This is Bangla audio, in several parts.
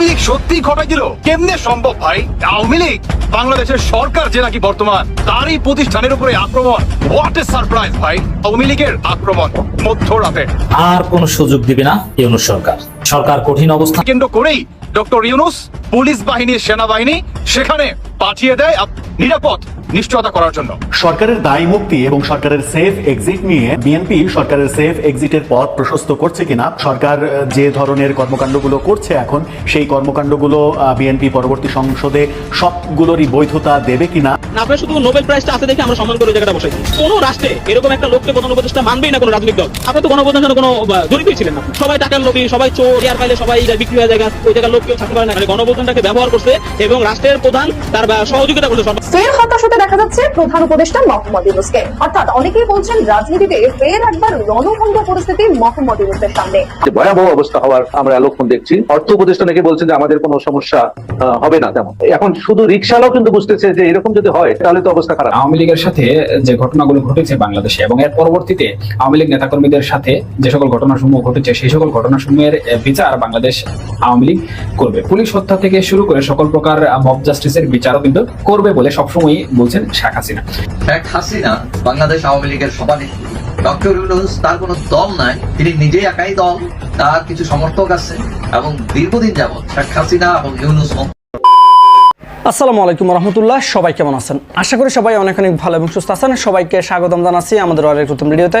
আওয়ামী লীগ সত্যি ঘটাই দিল। কেমনে সম্ভব ভাই? আওয়ামী লীগ বাংলাদেশের সরকার যে নাকি বর্তমান তারই প্রতিষ্ঠানের উপরে আক্রমণ। হোয়াট এ সারপ্রাইজ ভাই আওয়ামী লীগের আক্রমণ মধ্যরাতে। আর কোনো সুযোগ দিবে না ইউনুস সরকার। সরকার কঠিন অবস্থা। কেন্দ্র করেই ডক্টর ইউনুস পুলিশ বাহিনী সেনাবাহিনী সেখানে পাঠিয়ে দেয় নিরাপদ নিশ্চয়তা করার জন্য। সরকারের দায় মুক্তি এবং সরকারের সেফ এক্সিট নিয়ে বিএনপি সরকারের সেফ এক্সিটের পথ প্রশস্ত করছে কিনা সরকার যে ধরনের কর্মকাণ্ডগুলো করছে এখন সেই কর্মকাণ্ডগুলো বিএনপি পরবর্তী সংসদে সবগুলোরই বৈধতা দেবে কিনা? না শুধু নোবেল প্রাইজটা আছে দেখে আমরা সম্মান করে জায়গাটা বসাই কোনো রাষ্ট্রে এরকম একটা লোককে প্রধান উপদেষ্টা মানবেই না কোনো রাজনৈতিক দল। আপনার তো গণপ্রধানের কোনো জড়িতই ছিলেন না। সবাই টাকার লোভী সবাই চোর এয়ার পাইলে সবাই বিক্রি হয়ে যায় ওই জায়গার লোক কেউ থাকতে পারে না। মানে গণপ্রধানটাকে ব্যবহার করছে এবং রাষ্ট্রের প্রধান তার সহযোগিতা করছে ফের দেখা যাচ্ছে প্রধান উপদেষ্টা মোহাম্মদ ইউনুসকে। অর্থাৎ অনেকেই বলছেন রাজনীতিতে ফের একবার রণভঙ্গ পরিস্থিতি মোহাম্মদ ইউনুসের সামনে। ভয়াবহ অবস্থা হওয়ার আমরা লক্ষণ দেখছি। অর্থ উপদেষ্টা নাকি বলছেন যে আমাদের কোনো সমস্যা হবে না তেমন। এখন শুধু রিক্সালাও কিন্তু বুঝতেছে যে এরকম যদি হয় তাহলে তো অবস্থা খারাপ। আওয়ামী লীগের সাথে যে ঘটনাগুলো ঘটেছে বাংলাদেশে এবং এর পরবর্তীতে আওয়ামী লীগ নেতাকর্মীদের সাথে যে সকল ঘটনাসমূহ ঘটেছে সেই সকল ঘটনাসমূহের বিচার বাংলাদেশ আওয়ামী লীগ করবে। পুলিশ হত্যা থেকে শুরু করে সকল প্রকার মব জাস্টিসের বিচারও কিন্তু করবে বলে সবসময়ই বলছেন শেখ হাসিনা। শেখ হাসিনা বাংলাদেশ আওয়ামী লীগের সভানেত্রী। ডক্টর ইউনুস তার কোনো দল নাই। তিনি নিজেই একাই দল। তার কিছু সমর্থক আছে এবং দীর্ঘদিন যাবৎ শেখ হাসিনা এবং ইউনুস আসসালামু আলাইকুম রহমতুল্লাহ সবাই কেমন আছেন? আশা করি সবাই অনেক অনেক ভালো এবং সুস্থ আছেন। সবাইকে স্বাগতম জানাচ্ছি আমাদের অনেক নতুন ভিডিওতে।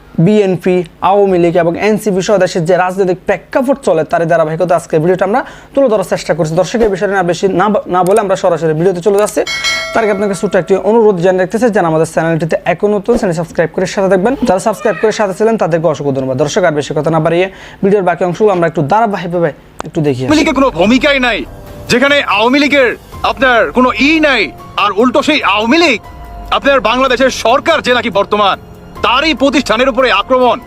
বিএনপি আওয়ামী লীগ এবং এনসিপি সহ দেশের যে রাজনৈতিক প্রেক্ষাপট চলে তার ধারাবাহিকতা আজকে ভিডিওটা আমরা তুলে ধরার চেষ্টা করছি। দর্শকের বিষয়টা না বেশি না বলে আমরা সরাসরি ভিডিওতে চলে যাচ্ছি। তার আগে আপনাকে ছোট্ট একটি অনুরোধ জানিয়ে রাখতেছে যেন আমাদের চ্যানেলটিতে এখন নতুন চ্যানেল সাবস্ক্রাইব করে সাথে থাকবেন। যারা সাবস্ক্রাইব করে সাথে ছিলেন, তাদেরকে অসংখ্য ধন্যবাদ। দর্শক, আর বেশি কথা না বাড়িয়ে ভিডিওর বাকি অংশগুলো আমরা একটু ধারাবাহিকভাবে একটু দেখি কোনো ভূমিকাই নাই, যেখানে আওয়ামী লীগের আপনার কোনো ই নাই, আর উল্টো সেই আওয়ামী লীগ আপনার বাংলাদেশের সরকার যে নাকি বর্তমান। তারই প্রতিষ্ঠানের উপরে আক্রমণ।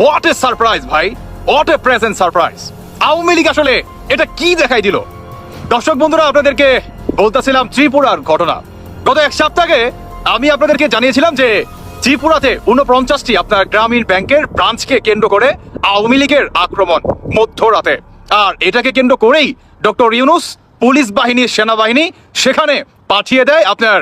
হোয়াট এ সারপ্রাইজ ভাই। What a present surprise Awami League আসলে এটা কি দেখাই দিল? দর্শক বন্ধুরা, আপনাদেরকে বলতেছিলাম ত্রিপুরার ঘটনা। গত এক সপ্তাহে আমি আপনাদেরকে জানিয়েছিলাম যে ত্রিপুরাতে ঊনপঞ্চাশটি আপনার গ্রামীণ ব্যাংকের ব্রাঞ্চকে কেন্দ্র করে আওয়ামী লীগের আক্রমণ মধ্যরাতে। আর এটাকে কেন্দ্র করেই ডক্টর ইউনুস পুলিশ বাহিনী সেনাবাহিনী সেখানে পাঠিয়ে দেয় আপনার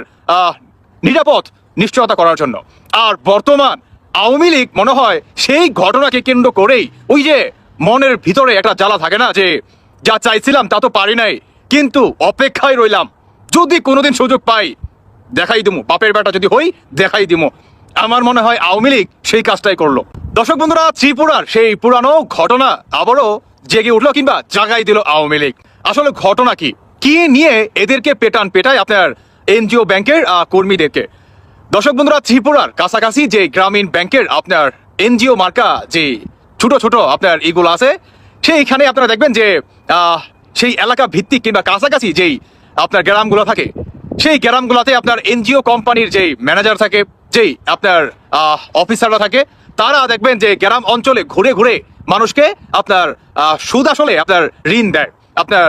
নিরাপদ, নিশ্চয়তা করার জন্য। আর বর্তমান আওয়ামী লীগ মনে হয় সেই ঘটনাকে কেন্দ্র করেই ওই যে মনের ভিতরে একটা জ্বালা থাকে না যে যা চাইছিলাম তা তো পারি নাই, কিন্তু অপেক্ষায় রইলাম। যদি কোনোদিন সুযোগ পাই, দেখাই দিমু, বাপের বেটা যদি হই, দেখাই দিমু। আমার মনে হয় আওয়ামী লীগ সেই কাজটাই করল। দর্শক বন্ধুরা, ত্রিপুরার সেই পুরানো ঘটনা আবারও জেগে উঠল কিংবা জাগাই দিল আওয়ামী লীগ। আসলে ঘটনা কি? কি নিয়ে এদেরকে পেটান পেটায় আপনার এনজিও ব্যাংকের কর্মীদেরকে? দর্শক বন্ধুরা, ত্রিপুরার কাছাকাছি যে গ্রামীণ ব্যাংকের আপনার এনজিও মার্কা যে ছোট ছোট আপনার এগুলো আছে, সেইখানে আপনারা দেখবেন যে সেই এলাকা ভিত্তিক কিংবা কাছাকাছি যেই আপনার গ্রামগুলো থাকে, সেই গ্রামগুলোতে আপনার এনজিও কোম্পানির যেই ম্যানেজার থাকে, যেই আপনার অফিসাররা থাকে, তারা দেখবেন যে গ্রাম অঞ্চলে ঘুরে ঘুরে মানুষকে আপনার সুদ আসলে আপনার ঋণ দেয়। আপনার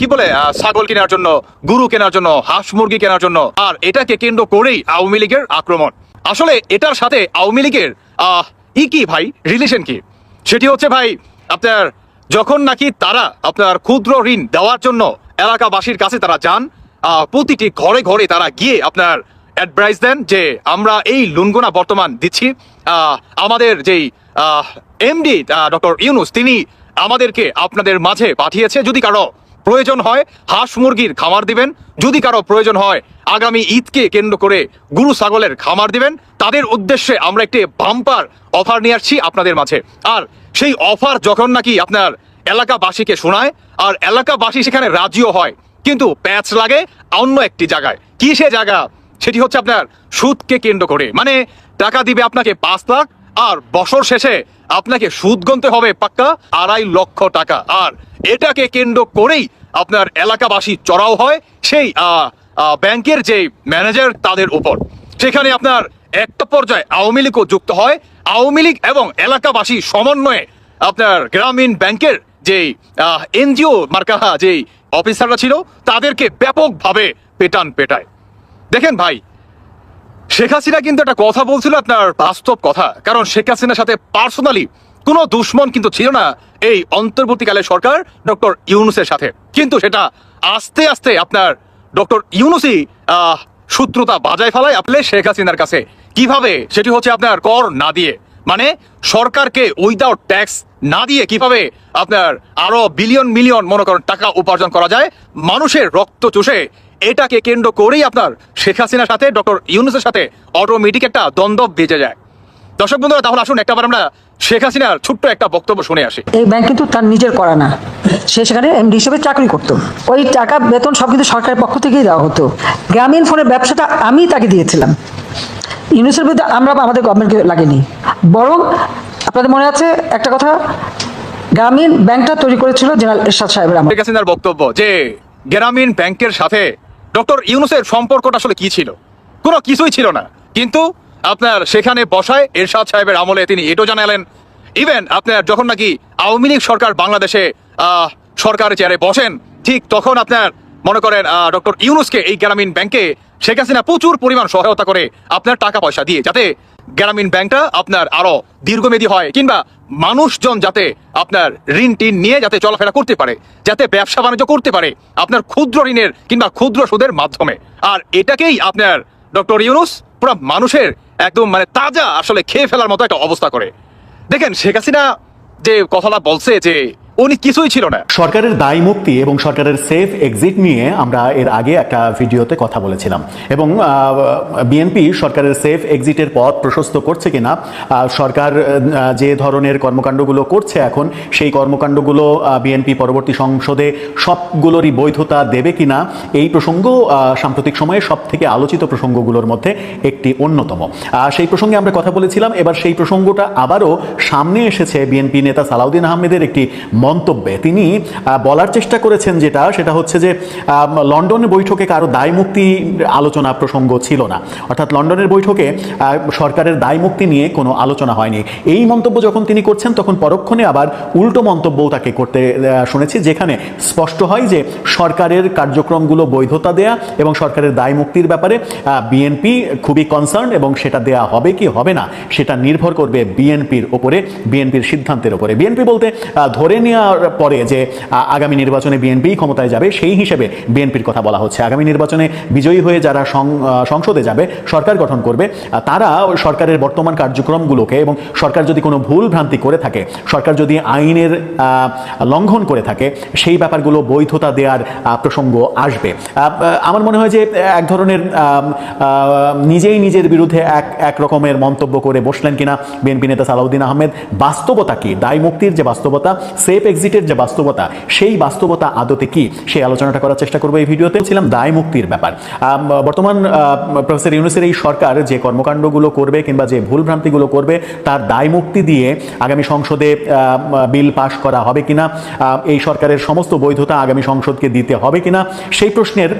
কি বলে? ছাগল কেনার জন্য, গরু কেনার জন্য, হাঁস মুরগি কেনার জন্য, আর এটাকে কেন্দ্র করেই আওয়ামী লীগের আক্রমণ। আসলে এটার সাথে আওয়ামী লীগের ই কি ভাই? রিলেশন কি? সেটি হচ্ছে ভাই, আপনার যখন নাকি তারা আপনার ক্ষুদ্র ঋণ দেওয়ার জন্য এলাকাবাসীর কাছে তারা যান প্রতিটি ঘরে ঘরে তারা গিয়ে আপনার অ্যাডভাইস দেন যে আমরা এই লোনগুনা বর্তমান দিচ্ছি। আমাদের যেই এমডি ডক্টর ইউনুস, তিনি আমাদেরকে আপনাদের মাঝে পাঠিয়েছে। যদি কারও প্রয়োজন হয় হাঁস মুরগির খামার দিবেন। যদি কারও প্রয়োজন হয়, আগামী ঈদকে কেন্দ্র করে গুরু, ছাগলের খামার দিবেন। তাদের উদ্দেশ্যে আমরা একটি বাম্পার অফার নিয়ে আসছি আপনাদের মাঝে। আর সেই অফার যখন নাকি আপনার এলাকাবাসীকে শোনায়, আর এলাকাবাসী সেখানে রাজিও হয়, কিন্তু প্যাচ লাগে অন্য একটি জায়গায়। কি সে জায়গা? সেটি হচ্ছে আপনার সুদকে কেন্দ্র করে। মানে টাকা দিবে আপনাকে পাঁচ লাখ, আর বছর শেষে আপনাকে সুদ গুনতে হবে পাক্কা আড়াই লক্ষ টাকা। আর এটাকে কেন্দ্র করেই আপনার এলাকাবাসী চড়াও হয় সেই ব্যাংকের যে ম্যানেজার তাদের উপর। সেখানে আপনার একটা পর্যায়ে আওয়ামী লীগও যুক্ত হয়। আওয়ামী লীগ এবং এলাকাবাসী সমন্বয়ে আপনার গ্রামীণ ব্যাংকের যে এনজিও মার্কা, যে অফিসাররা ছিল, তাদেরকে ব্যাপকভাবে পেটান পেটায়। দেখেন ভাই, শেখ হাসিনা কিন্তু একটা কথা বলছিল আপনার বাস্তব কথা। কারণ শেখ হাসিনার সাথে পার্সোনালি কোনো দুশ্মন কিন্তু ছিল না এই অন্তর্বর্তীকালে সরকার ডক্টর ইউনুসের সাথে। কিন্তু সেটা আস্তে আস্তে আপনার ডক্টর ইউনুসই সূত্রতা বাজায় ফেলায় আপনি শেখ হাসিনার কাছে। কীভাবে? সেটি হচ্ছে আপনার কর না দিয়ে। মানে সরকারকে উইদাউট ট্যাক্স না দিয়ে কীভাবে আপনার আরও বিলিয়ন মিলিয়ন মনে করেন টাকা উপার্জন করা যায়? মানুষের রক্ত চুষে এটাকে কেন্দ্র করেই আপনার শেখ হাসিনার সাথে, ডক্টর ইউনুসের সাথে অটোমেটিক একটা দ্বন্দ্ব বেজে যায়। দর্শক বন্ধুরা তাহলে আসুন একটাবার আমরা শেখ হাসিনার ছোট্ট একটা বক্তব্য শুনে আসি। এই ব্যাংক কিন্তু তার নিজের করা না। সে সেখানে এমডি হিসেবে চাকরি করতো। ওই টাকা বেতন সব কিন্তু সরকারের পক্ষ থেকেই দেওয়া হতো। গ্রামীণ ফোনের ব্যবসাটা আমি তাকে দিয়েছিলাম। ইউনিসের বিরুদ্ধে আমরা আমাদের গভর্নমেন্টকে লাগেনি। বরং আপনাদের মনে আছে একটা কথা? গ্রামীণ ব্যাংকটা তৈরি করেছিল জেনারেল এরশাদ সাহেবের আমার শেখ হাসিনার বক্তব্য যে গ্রামীণ ব্যাংকের সাথে ডক্টর ইউনুসের সম্পর্কটা আসলে কি ছিল? কোনো কিছুই ছিল না। কিন্তু আপনার সেখানে বসায় এরশাদ সাহেবের আমলে তিনি এটাও জানালেন ইভেন আপনার যখন নাকি আওয়ামী লীগ সরকার বাংলাদেশে সরকারের চেয়ারে বসেন, ঠিক তখন আপনার, মনে করেন ডক্টর ইউনুসকে এই গ্রামীণ ব্যাংকে শেখ হাসিনা প্রচুর পরিমাণ সহায়তা করে আপনার টাকা পয়সা দিয়ে, যাতে গ্রামীণ ব্যাংকটা আপনার আরও দীর্ঘমেয়াদী হয় কিংবা মানুষজন যাতে আপনার ঋণ টিন নিয়ে যাতে চলাফেরা করতে পারে, যাতে ব্যবসা বাণিজ্য করতে পারে, আপনার ক্ষুদ্র ঋণের কিংবা ক্ষুদ্র সুদের মাধ্যমে। আর এটাকেই আপনার ডক্টর ইউনুস পুরো মানুষের একদম মানে তাজা আসলে খেয়ে ফেলার মতো একটা অবস্থা করে। দেখেন শেখ হাসিনা যে কথাটা বলছে যে উনি কিছুই ছিল না। সরকারের দায় মুক্তি এবং সরকারের সেফ এক্সিট নিয়ে আমরা এর আগে একটা ভিডিওতে কথা বলেছিলাম। এবং বিএনপি সরকারের সেফ এক্সিটের পথ প্রশস্ত করছে কিনা সরকার যে ধরনের কর্মকাণ্ডগুলো করছে এখন, সেই কর্মকাণ্ডগুলো বিএনপি পরবর্তী সংসদে সবগুলোরই বৈধতা দেবে কিনা, এই প্রসঙ্গ সাম্প্রতিক সময়ে সব থেকে আলোচিত প্রসঙ্গগুলোর মধ্যে একটি অন্যতম। সেই প্রসঙ্গে আমরা কথা বলেছিলাম, এবার সেই প্রসঙ্গটা আবারও সামনে এসেছে বিএনপি নেতা সালাউদ্দিন আহমেদের একটি মন্তব্যে তিনি বলার চেষ্টা করেছেন যেটা, সেটা হচ্ছে যে লন্ডনের বৈঠকে কারও দায় মুক্তি আলোচনা প্রসঙ্গ ছিল না। অর্থাৎ লন্ডনের বৈঠকে সরকারের দায় মুক্তি নিয়ে কোনো আলোচনা হয়নি। এই মন্তব্য যখন তিনি করছেন, তখন পরক্ষণে আবার উল্টো মন্তব্যও তাকে করতে শুনেছি, যেখানে স্পষ্ট হয় যে সরকারের কার্যক্রমগুলো বৈধতা দেয়া এবং সরকারের দায় মুক্তির ব্যাপারে বিএনপি খুবই কনসার্ন এবং সেটা দেয়া হবে কি হবে না, সেটা নির্ভর করবে বিএনপির ওপরে, বিএনপির সিদ্ধান্তের ওপরে। বিএনপি বলতে ধরে ধরে নেওয়ার পরে যে আগামী নির্বাচনে বিএনপি ক্ষমতায় যাবে, সেই হিসেবে বিএনপির কথা বলা হচ্ছে। আগামী নির্বাচনে বিজয়ী হয়ে যারা সংসদে যাবে, সরকার গঠন করবে তারা সরকারের বর্তমান কার্যক্রমগুলোকে এবং সরকার যদি কোনো ভুল ভ্রান্তি করে থাকে, সরকার যদি আইনের লঙ্ঘন করে থাকে, সেই ব্যাপারগুলো বৈধতা দেওয়ার প্রসঙ্গ আসবে। আমার মনে হয় যে, এক ধরনের নিজেই নিজের বিরুদ্ধে এক এক রকমের মন্তব্য করে বসলেন কিনা বিএনপি নেতা সালাউদ্দিন আহমেদ, বাস্তবতা কি? দায় মুক্তির যে বাস্তবতা সেফ এক্সিটের যে বাস্তবতা, সেই বাস্তবতা আদতে কি? সেই আলোচনাটা করার চেষ্টা করব এই ভিডিওতে। ছিলাম দায় মুক্তির ব্যাপার। বর্তমান প্রফেসর ইউনুসের এই সরকার যে কর্মকাণ্ডগুলো করবে কিংবা যে ভুল ভ্রান্তিগুলো করবে, তার দায় মুক্তি দিয়ে আগামী সংসদে বিল পাশ করা হবে কিনা এই সরকারের সমস্ত বৈধতা আগামী সংসদকে দিতে হবে কিনা, সেই প্রশ্নের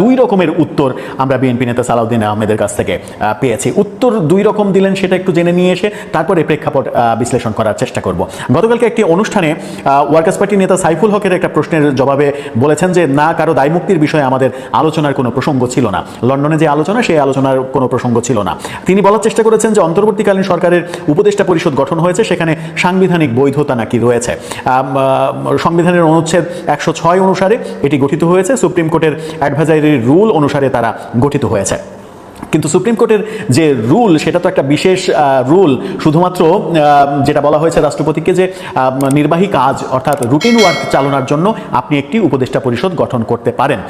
দুই রকমের উত্তর আমরা বিএনপি নেতা সালাউদ্দিন আহমেদের কাছ থেকে পেয়েছি। উত্তর দুই রকম দিলেন সেটা একটু জেনে নিয়ে এসে, তারপরে প্রেক্ষাপট বিশ্লেষণ করার চেষ্টা করব। গতকালকে একটি অনুষ্ঠানে ওয়ার্কার্স পার্টি নেতা সাইফুল হকের একটা প্রশ্নের জবাবে বলেছেন যে, না, কারও দায় মুক্তির বিষয়ে আমাদের আলোচনার কোনো প্রসঙ্গ ছিল না। লন্ডনে যে আলোচনা, সেই আলোচনার কোনো প্রসঙ্গ ছিল না। তিনি বলার চেষ্টা করেছেন যে, অন্তর্বর্তীকালীন সরকারের উপদেষ্টা পরিষদ গঠন হয়েছে, সেখানে সাংবিধানিক বৈধতা নাকি রয়েছে। সংবিধানের অনুচ্ছেদ একশো ছয় অনুসারে এটি গঠিত হয়েছে। সুপ্রিম কোর্টের অ্যাডভাইজারি রুল অনুসারে তারা গঠিত হয়েছে। কিন্তু সুপ্রিম কোর্টের যে রুল, সেটা তো একটা বিশেষ রুল। শুধুমাত্র যেটা বলা হয়েছে রাষ্ট্রপতিকে যে নির্বাহী কাজ, অর্থাৎ রুটিন ওয়ার্ক চালানোর জন্য আপনি একটি উপদেষ্টা পরিষদ গঠন করতে পারেন।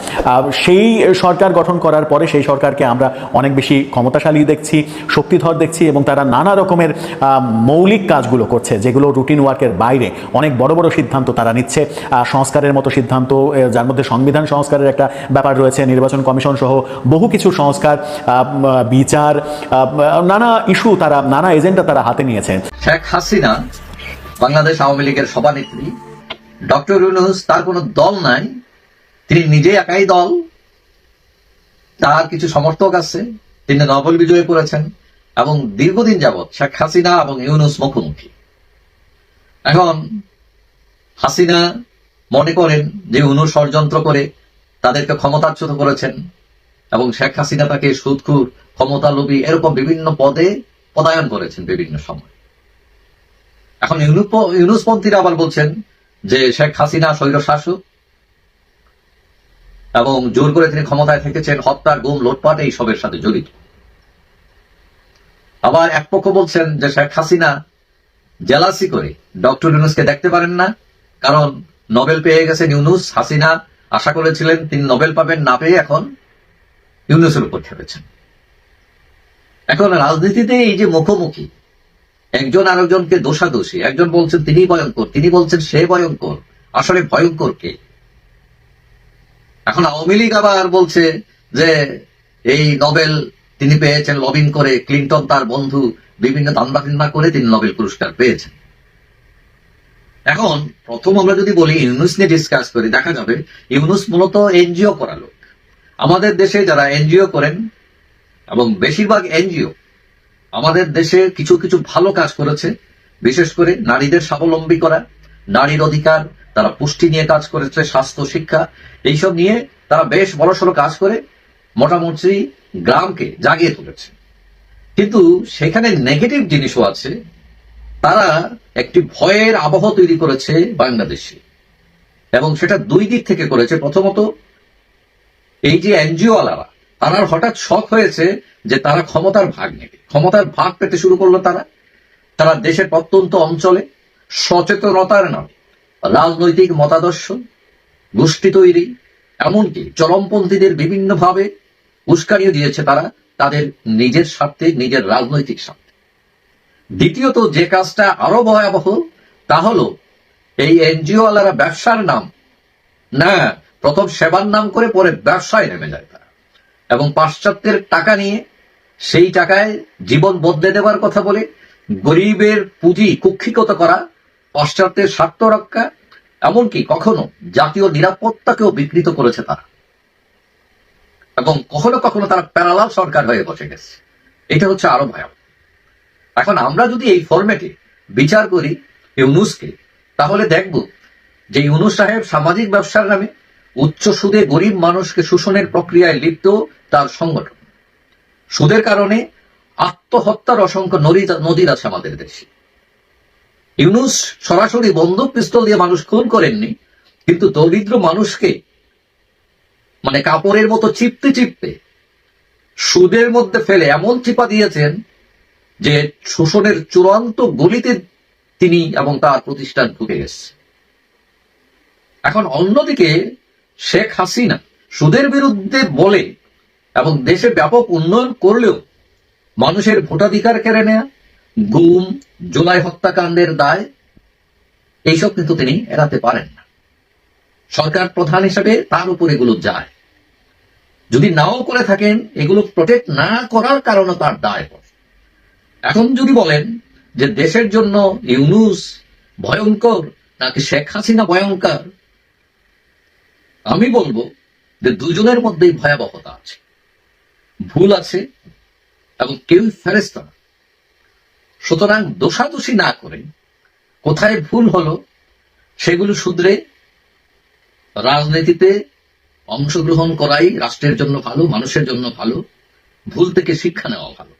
সেই সরকার গঠন করার পরে সেই সরকারকে আমরা অনেক বেশি ক্ষমতাশালী দেখছি, শক্তিধর দেখছি এবং তারা নানা রকমের মৌলিক কাজগুলো করছে, যেগুলো রুটিন ওয়ার্কের বাইরে। অনেক বড় বড় সিদ্ধান্ত তারা নিচ্ছে। সংস্কারের মতো সিদ্ধান্ত যার মধ্যে সংবিধান সংস্কারের একটা ব্যাপার রয়েছে, নির্বাচন কমিশন সহ বহু কিছু সংস্কার বিচার নানা ইস্যু তারা, নানা এজেন্ডা তারা হাতে নিয়েছে। শেখ হাসিনা বাংলাদেশ আওয়ামী লীগের সভানেত্রী। ডক্টর ইউনুস তার কোনো দল নাই। তিনি নিজে একাই দল। তার কিছু সমর্থক আছে। তিনি নোবেল বিজয়ী করেছেন এবং দীর্ঘদিন যাবৎ শেখ হাসিনা এবং ইউনুস মুখোমুখি। এখন হাসিনা মনে করেন যে ইউনুস ষড়যন্ত্র করে তাদেরকে ক্ষমতাচ্যুত করেছেন। এবং শেখ হাসিনা তাকে সুদখুর ক্ষমতা লোভী এরকম বিভিন্ন পদে পদায়ন করেছেন বিভিন্ন সময়। এখন ইউনুসপন্থীরা আবার বলছেন যে শেখ হাসিনা স্বৈর শাসক এবং জোর করে তিনি ক্ষমতায় থেকেছেন, হত্যার গুম, লোটপাট এই সবের সাথে জড়িত। আবার এক পক্ষ বলছেন যে শেখ হাসিনা জেলাসি করে ডক্টর ইউনুসকে দেখতে পারেন না, কারণ নোবেল পেয়ে গেছেন ইউনুস, হাসিনা, আশা করেছিলেন তিনি নোবেল পাবেন, না পেয়ে এখন ইউনুসের উপর খেপেছেন এখন রাজনীতিতে এই যে মুখোমুখি, একজন আরেকজনকে দোষাদোষী, একজন বলছেন তিনি ভয়ঙ্কর, তিনি বলছেন সে ভয়ঙ্কর, আসলে ভয়ঙ্কর কে? এখন আওয়ামী লীগ আবার বলছে যে এই নোবেল তিনি পেয়েছেন লবিন করে, ক্লিন্টন তার বন্ধু, বিভিন্ন দান্দা ফিন্দা করে তিনি নোবেল পুরস্কার পেয়েছেন। এখন প্রথম আমরা যদি বলি, ইউনুস নিয়ে ডিসকাস করি, দেখা যাবে, ইউনুস মূলত এনজিও করা লোক আমাদের দেশে যারা এনজিও করেন, এবং বেশিরভাগ এনজিও আমাদের দেশে কিছু কিছু ভালো কাজ করেছে, বিশেষ করে নারীদের স্বাবলম্বী করা, নারীর অধিকার, তারা পুষ্টি নিয়ে কাজ করেছে, স্বাস্থ্য, শিক্ষা, এইসব নিয়ে তারা বেশ বড়সড় কাজ করে মোটামুটি গ্রামকে জাগিয়ে তুলেছে। কিন্তু সেখানে নেগেটিভ জিনিসও আছে, তারা একটি ভয়ের আবহ তৈরি করেছে বাংলাদেশে, এবং সেটা দুই দিক থেকে করেছে। প্রথমত এই যে এনজিও আলারা তারা হঠাৎ শখ হয়েছে যে তারা ক্ষমতার ভাগ নেবে। ক্ষমতার ভাগ পেতে শুরু করল তারা। তারা দেশের প্রত্যন্ত অঞ্চলে সচেতনতার নামে রাজনৈতিক মতাদর্শ, গোষ্ঠী তৈরি, এমনকি চরমপন্থীদের বিভিন্নভাবে উস্কানিও দিয়েছে তারা তাদের নিজের স্বার্থে, নিজের রাজনৈতিক স্বার্থে। দ্বিতীয়ত, যে কাজটা আরও ভয়াবহ, তা হলো এই এনজিও আলারা ব্যবসার নাম, না প্রথম সেবার নাম করে পরে ব্যবসায় নেমে যায় তারা। এবং পাশ্চাত্যের টাকা নিয়ে সেই টাকায় জীবন বদলে দেওয়ার কথা বলে গরিবের পুঁজি কুক্ষিগত করা, পাশ্চাত্যের স্বার্থ রক্ষা, এমনকি কখনো জাতীয় নিরাপত্তাকেও বিকৃত করেছে তারা। এবং কখনো কখনো তারা প্যারালাল সরকার হয়ে বসে গেছে। এটা হচ্ছে আরও ভয়াবহ। এখন আমরা যদি এই ফর্মেটে বিচার করি ইউনুসকে, তাহলে দেখব যে ইউনুস সাহেব সামাজিক ব্যবসার নামে উচ্চ সুদে গরিব মানুষকে শোষণের প্রক্রিয়ায় লিপ্ত তার সংগঠন। সুদের কারণে আত্মহত্যার অসংখ্য নদী নদীর আছে আমাদের দেশে। ইউনুস সরাসরি বন্দুক, পিস্তল দিয়ে মানুষ খুন করেননি, কিন্তু দরিদ্র মানুষকে মানে কাপড়ের মতো চিপতে চিপতে সুদের মধ্যে ফেলে এমন চিপা দিয়েছেন যে শোষণের চূড়ান্ত গলিতে তিনি এবং তার প্রতিষ্ঠান ঢুকে গেছে। এখন অন্যদিকে শেখ হাসিনা সুদের বিরুদ্ধে বলে এবং দেশে ব্যাপক উন্নয়ন করলেও মানুষের ভোটাধিকার কেড়ে নেয়া, গুম, জুলাই হত্যাকাণ্ডের দায়, এইসব কিন্তু তিনি এড়াতে পারেন না। সরকার প্রধান হিসেবে তার উপর এগুলো যায়। যদি নাও করে থাকেন, এগুলো প্রোটেক্ট না করার কারণে তার দায় পড়ে এখন যদি বলেন যে দেশের জন্য ইউনুস ভয়ঙ্কর, নাকি শেখ হাসিনা ভয়ঙ্কর আমি বলব যে দুজনের মধ্যেই ভয়াবহতা আছে। ভুল আছে এবং কেউ ফেরেস্তা না। সুতরাং দোষাদোষী না করে কোথায় ভুল হলো সেগুলো শুধরে রাজনীতিতে অংশগ্রহণ করাই রাষ্ট্রের জন্য ভালো, মানুষের জন্য ভালো, ভুল থেকে শিক্ষা নেওয়া ভালো।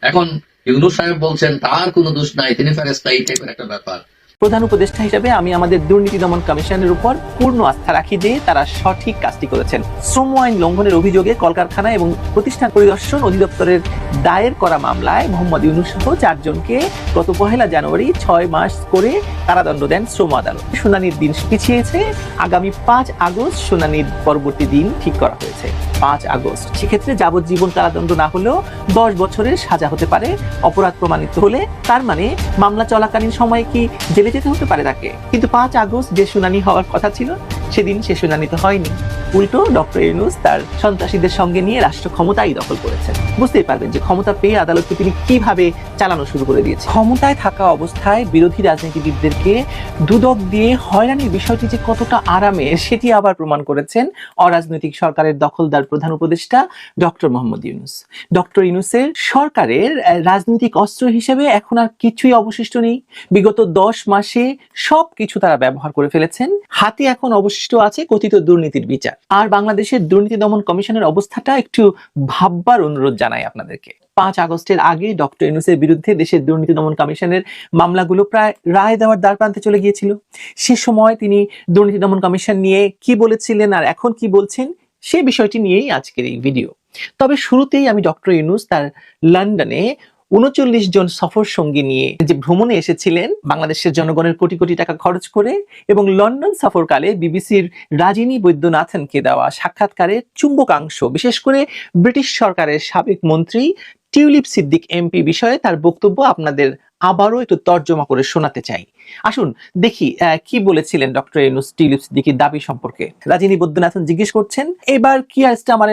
এখন ইউনুস সাহেব বলছেন, তার কোনো দোষ নাই, তিনি ফেরেস্তা এই টাইপের একটা ব্যাপার। প্রধান উপদেষ্টা হিসেবে আমি আমাদের দুর্নীতি দমন কমিশনের উপর পূর্ণ আস্থা রাখি যে তারা সঠিক কাজটি করেছেন। শ্রম আইন লঙ্ঘনের অভিযোগে কলকারখানা এবং প্রতিষ্ঠান পরিদর্শন অধিদপ্তরের দায়ের করা মামলায় মোহাম্মদ ইউনুস সহ চারজনকে গত পহেলা জানুয়ারি ছয় মাস করে কারাদণ্ড দেন শ্রম আদালত। শুনানির দিন পিছিয়েছে। আগামী পাঁচ আগস্ট শুনানির পরবর্তী দিন ঠিক করা হয়েছে। পাঁচ আগস্ট। সেক্ষেত্রে যাবজ্জীবন কারাদণ্ড না হলেও দশ বছরের সাজা হতে পারে। অপরাধ প্রমাণিত হলে তার মানে মামলা চলাকালীন সময়ে কি জেলে যেতে হতে পারে তাকে? কিন্তু পাঁচ আগস্ট যে শুনানি হওয়ার কথা ছিল সেদিন সে শুনানিত হয়নি। উল্টো ডক্টর ইউনুস তার সন্ত্রাসীদের সঙ্গে নিয়ে রাষ্ট্র ক্ষমতাই দখল করেছেন। বুঝতেই পারবেন যে ক্ষমতা পেয়ে আদালতকে তিনি কীভাবে চালানো শুরু করে দিয়েছে ক্ষমতায় থাকা অবস্থায় বিরোধী রাজনীতিবিদদেরকে দুদক দিয়ে হয়রানির বিষয়টি যে কতটা আরামের সেটি আবার প্রমাণ করেছেন অরাজনৈতিক সরকারের দখলদার প্রধান উপদেষ্টা ডক্টর মোহাম্মদ ইউনুস। ডক্টর ইউনুসের সরকারের রাজনৈতিক অস্ত্র হিসেবে এখন আর কিছুই অবশিষ্ট নেই। বিগত দশ মাসে সব কিছু তারা ব্যবহার করে ফেলেছেন। হাতে এখন অবশিষ্ট আছে কথিত দুর্নীতির বিচার। আর বাংলাদেশের দুর্নীতি দমন কমিশনের অবস্থাটা একটু ভাববার অনুরোধ জানাই আপনাদেরকে। পাঁচ আগস্টের আগে ডক্টর ইউনুসের বিরুদ্ধে দেশের দুর্নীতি দমন কমিশনের মামলাগুলো প্রায় রায় দেওয়ার দ্বার প্রান্তে চলে গিয়েছিল। সে সময় তিনি দুর্নীতি দমন কমিশন নিয়ে কি বলেছিলেন আর এখন কি বলছেন, সে বিষয়টি নিয়েই আজকের এই ভিডিও। তবে শুরুতেই আমি ডক্টর ইউনুস তার লন্ডনে উনচল্লিশ জন সফর সঙ্গী নিয়ে যে ভ্রমণে এসেছিলেন, বাংলাদেশের জনগণের কোটি কোটি টাকা খরচ করে এবং লন্ডন সফরকালে বিবিসির রাজিনী বৈদ্যনাথনকে দেওয়া সাক্ষাৎকারের চুম্বকাংশ, বিশেষ করে ব্রিটিশ সরকারের সাবেক মন্ত্রী টিউলিপ সিদ্দিক এমপি বিষয়ে তার বক্তব্য আপনাদের আবারও একটু তর্জমা করে শোনাতে চাই। আসুন দেখি কি বলেছিলেন ডক্টর এনুস টিউলিপ সিদ্দিকির দাবি সম্পর্কে। রাজিনী বৈদ্যনাথন জিজ্ঞেস করছেন, এবার কি আসছে আমার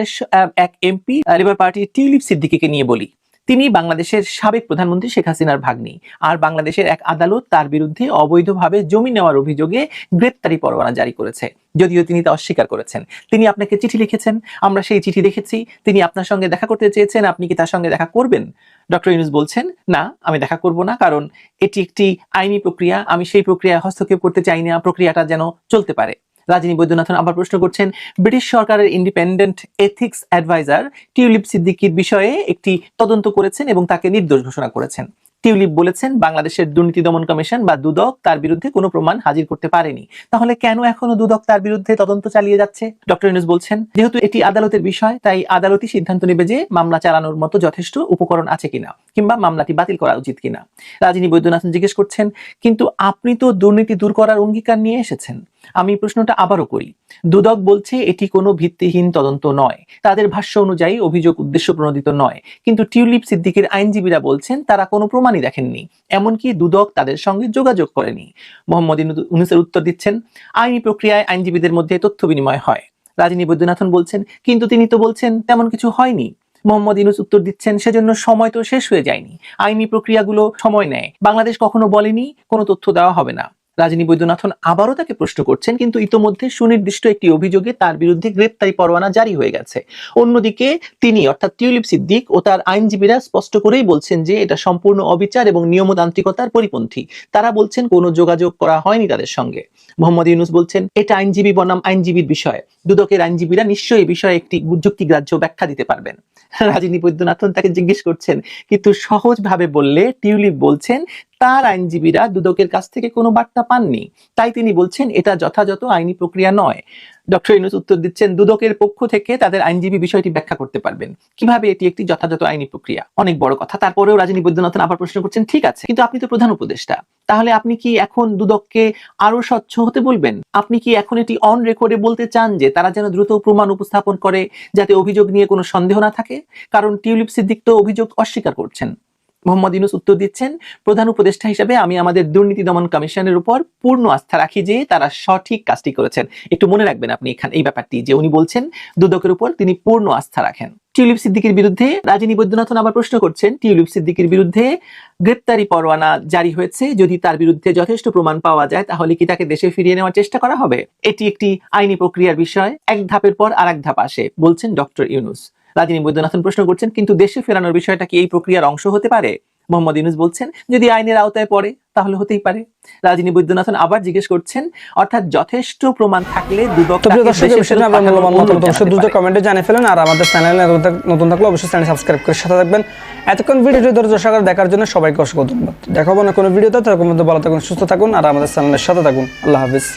এক এমপি লেবার পার্টি টিউলিপ সিদ্দিকিকে নিয়ে বলি? তিনি বাংলাদেশের সাবেক প্রধানমন্ত্রী শেখ হাসিনার ভাগ্নি। আর বাংলাদেশের এক আদালত তার বিরুদ্ধে অবৈধভাবে জমি নেওয়ার অভিযোগে গ্রেপ্তারি পরোয়ানা জারি করেছে। যদিও তিনি তা অস্বীকার করেছেন। তিনি আপনাকে চিঠি লিখেছেন, আমরা সেই চিঠি দেখেছি। তিনি আপনার সঙ্গে দেখা করতে চেয়েছেন, আপনি কি তার সঙ্গে দেখা করবেন? ডক্টর ইউনুস বলছেন, না, আমি দেখা করব না, কারণ এটি একটি আইনি প্রক্রিয়া। আমি সেই প্রক্রিয়ায় হস্তক্ষেপ করতে চাই না, প্রক্রিয়াটা যেন চলতে পারে। রাজিনী বৈদ্যনাথন আবার প্রশ্ন করছেন, ব্রিটিশ সরকারের ইন্ডিপেন্ডেন্ট এথিক্স অ্যাডভাইজার টিউলিপ সিদ্দিকির বিষয়ে একটি তদন্ত করেছেন এবং তাকে নির্দোষ ঘোষণা করেছেন। টিউলিপ বলেছেন, বাংলাদেশের দুর্নীতি দমন কমিশন বা দুদক তার বিরুদ্ধে কোনো প্রমাণ হাজির করতে পারেনি। তাহলে কেন এখনও দুদক তার বিরুদ্ধে তদন্ত চালিয়ে যাচ্ছে? ডক্টর ইউনুস বলছেন, যেহেতু এটি আদালতের বিষয়, তাই আদালতই সিদ্ধান্ত নেবে যে মামলা চালানোর মতো যথেষ্ট উপকরণ আছে কিনা, কিংবা মামলাটি বাতিল করা উচিত কিনা। রাজিনী বৈদ্যনাথন জিজ্ঞেস করছেন, কিন্তু আপনি তো দুর্নীতি দূর করার অঙ্গীকার নিয়ে এসেছেন। আমি প্রশ্নটা আবারও করি। দুদক বলছে, এটি কোনো ভিত্তিহীন তদন্ত নয়। তাদের ভাষ্য অনুযায়ী অভিযোগ উদ্দেশ্য প্রণোদিত নয়। কিন্তু টিউলিপ সিদ্দিকের আইনজীবীরা বলছেন, তারা কোনো প্রমাণই দেখেননি। এমনকি দুদক তাদের সঙ্গে যোগাযোগ করেনি। মোহাম্মদ ইউনুসের উত্তর দিচ্ছেন, আইনি প্রক্রিয়ায় আইনজীবীদের মধ্যে তথ্য বিনিময় হয়। রাজিনী বৈদ্যনাথন বলছেন, কিন্তু তিনি তো বলছেন, তেমন কিছু হয়নি। মোহাম্মদ ইউনুস উত্তর দিচ্ছেন, সেজন্য সময় তো শেষ হয়ে যায়নি। আইনি প্রক্রিয়াগুলো সময় নেয়। বাংলাদেশ কখনো বলেনি, কোনো তথ্য দেওয়া হবে না। রাজিনী বৈদ্যনাথন আবারও তাকে প্রশ্ন করছেন, কিন্তু ইতোমধ্যে সুনির্দিষ্ট একটি অভিযোগে তার বিরুদ্ধে গ্রেপ্তারি পরোয়ানা জারি হয়ে গেছে। অন্যদিকে তিনি, অর্থাৎ টিউলিপ সিদ্দিক ও তার আইনজীবীরা স্পষ্ট করেই বলছেন যে এটা সম্পূর্ণ অবিচার এবং নিয়মতান্ত্রিকতার পরিপন্থী। তারা বলছেন কোনো যোগাযোগ করা হয়নি তাদের সঙ্গে। মোহাম্মদ ইউনুস বলছেন, এটা আইনজীবী বনাম আইনজীবীর বিষয়। দুদকের আইনজীবীরা নিশ্চয়ই বিষয়ে একটি যুক্তিগ্রাহ্য ব্যাখ্যা দিতে পারবেন। রাজিনী বৈদ্যনাথন তাকে জিজ্ঞেস করছেন, কিন্তু সহজভাবে বললে টিউলিপ বলছেন তার আইনজীবীরা দুদকের কাছ থেকে কোনো বার্তা পাননি। তাই তিনি বলছেন, এটা যথাযথ আইনি প্রক্রিয়া নয়। ডক্টর ইউনুস উত্তর দিচ্ছেন, দুদকের পক্ষ থেকে তাদের আইনজীবী বিষয়টি ব্যাখ্যা করতে পারবেন। কীভাবে এটি একটি যথাযথ আইনি প্রক্রিয়া? অনেক বড় কথা। তারপরেও রাজনী বৈদ্যনাথন আবার প্রশ্ন করছেন, ঠিক আছে, কিন্তু আপনি তো প্রধান উপদেষ্টা। তাহলে আপনি কি এখন দুদককে আরও স্বচ্ছ হতে বলবেন? আপনি কি এখন এটি অন রেকর্ডে বলতে চান যে তারা যেন দ্রুত প্রমাণ উপস্থাপন করে, যাতে অভিযোগ নিয়ে কোনো সন্দেহ না থাকে? কারণ টিউলিপ সিদ্দিক তো অভিযোগ অস্বীকার করছেন। মোহাম্মদ ইউনুস উত্তর দিচ্ছেন, প্রধান উপদেষ্টা হিসেবে আমি আমাদের দুর্নীতি দমন কমিশনের উপর পূর্ণ আস্থা রাখি যে তারা সঠিক কাজটি করেছেন। একটু মনে রাখবেন আপনি এখানে, এই ব্যাপারটি যে উনি বলছেন, দুদকের উপর তিনি পূর্ণ আস্থা রাখেন। টিউলিপ সিদ্দিকির বিরুদ্ধে রাজিনী বৈদ্যনাথন আবার প্রশ্ন করছেন, টিউলিপ সিদ্দিকির বিরুদ্ধে গ্রেপ্তারি পরোয়ানা জারি হয়েছে, যদি তার বিরুদ্ধে যথেষ্ট প্রমাণ পাওয়া যায় তাহলে কি তাকে দেশে ফিরিয়ে নেওয়ার চেষ্টা করা হবে? এটি একটি আইনি প্রক্রিয়ার বিষয়, এক ধাপের পর আর এক ধাপ আসে, বলছেন ডক্টর ইউনুস। রাজিনী বৈদ্যনাথন প্রশ্ন করছেন কিন্তু দেশে ফেরানোর বিষয়টা কি এই প্রক্রিয়ার অংশ হতে পারে? মোহাম্মদ ইউনুস বলছেন যদি আইনের আওতায় পড়ে তাহলে হতেই পারে। রাজিনী বৈদ্যনাথন আবার জিজ্ঞেস করছেন অর্থাৎ যথেষ্ট প্রমাণ থাকলে দ্রুত কমেন্টে জানিয়ে ফেলেন আর আমাদের চ্যানেলে নতুন থাকলে অবশ্যই চ্যানেল সাবস্ক্রাইব করে সাথে থাকবেন। এতক্ষণ ভিডিওটি ধৈর্য সহকারে দেখার জন্য সবাইকে অসংখ্য ধন্যবাদ। দেখাবো না কোনো ভিডিওতে তখন মধ্যে ভালো থাকুন সুস্থ থাকুন আর আমাদের চ্যানেলের সাথে থাকুন। আল্লাহ হাফিজ।